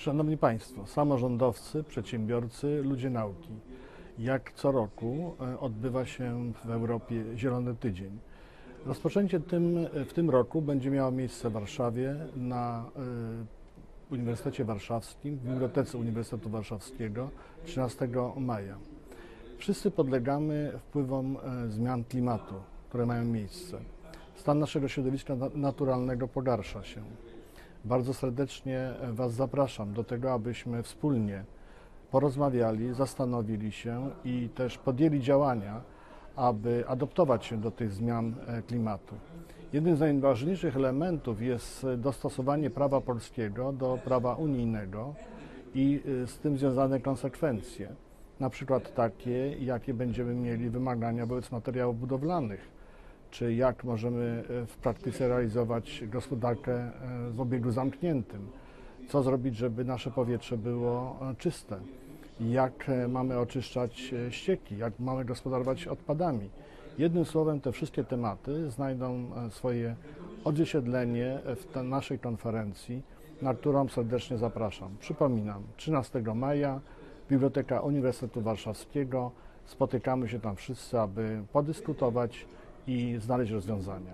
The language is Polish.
Szanowni Państwo, samorządowcy, przedsiębiorcy, ludzie nauki. Jak co roku e, odbywa się w Europie Zielony Tydzień. Rozpoczęcie tym, w tym roku będzie miało miejsce w Warszawie na e, Uniwersytecie Warszawskim, w Bibliotece Uniwersytetu Warszawskiego 13 maja. Wszyscy podlegamy wpływom e, zmian klimatu, które mają miejsce. Stan naszego środowiska na- naturalnego pogarsza się. Bardzo serdecznie Was zapraszam do tego, abyśmy wspólnie porozmawiali, zastanowili się i też podjęli działania, aby adoptować się do tych zmian e, klimatu. Jednym z najważniejszych elementów jest e, dostosowanie prawa polskiego do prawa unijnego i e, z tym związane konsekwencje. Na przykład takie, jakie będziemy mieli wymagania wobec materiałów budowlanych czy jak możemy e, w praktyce realizować gospodarkę e, w obiegu zamkniętym, co zrobić, żeby nasze powietrze było e, czyste, jak mamy oczyszczać ścieki, jak mamy gospodarować odpadami. Jednym słowem, te wszystkie tematy znajdą swoje odzwierciedlenie w naszej konferencji, na którą serdecznie zapraszam. Przypominam, 13 maja Biblioteka Uniwersytetu Warszawskiego. Spotykamy się tam wszyscy, aby podyskutować i znaleźć rozwiązania.